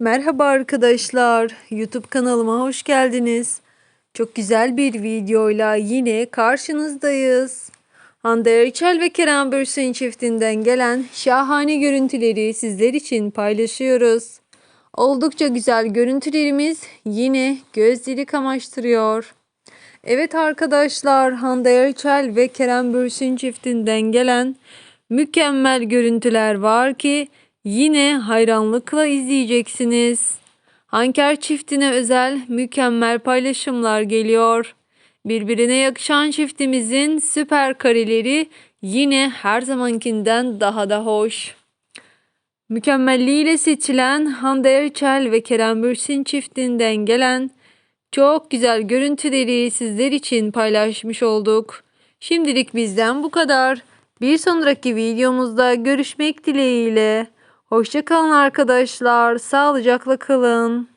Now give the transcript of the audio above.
Merhaba arkadaşlar. YouTube kanalıma hoş geldiniz. Çok güzel bir videoyla yine karşınızdayız. Hande Erçel ve Kerem Bürsin çiftinden gelen şahane görüntüleri sizler için paylaşıyoruz. Oldukça güzel görüntülerimiz yine gözleri kamaştırıyor. Evet arkadaşlar Hande Erçel ve Kerem Bürsin çiftinden gelen mükemmel görüntüler var ki yine hayranlıkla izleyeceksiniz. Hanker çiftine özel mükemmel paylaşımlar geliyor. Birbirine yakışan çiftimizin süper kareleri yine her zamankinden daha da hoş. Mükemmelliğiyle seçilen Hande Erçel ve Kerem Bürsin çiftinden gelen çok güzel görüntüleri sizler için paylaşmış olduk. Şimdilik bizden bu kadar. Bir sonraki videomuzda görüşmek dileğiyle. Hoşçakalın arkadaşlar. Sağlıcakla kalın.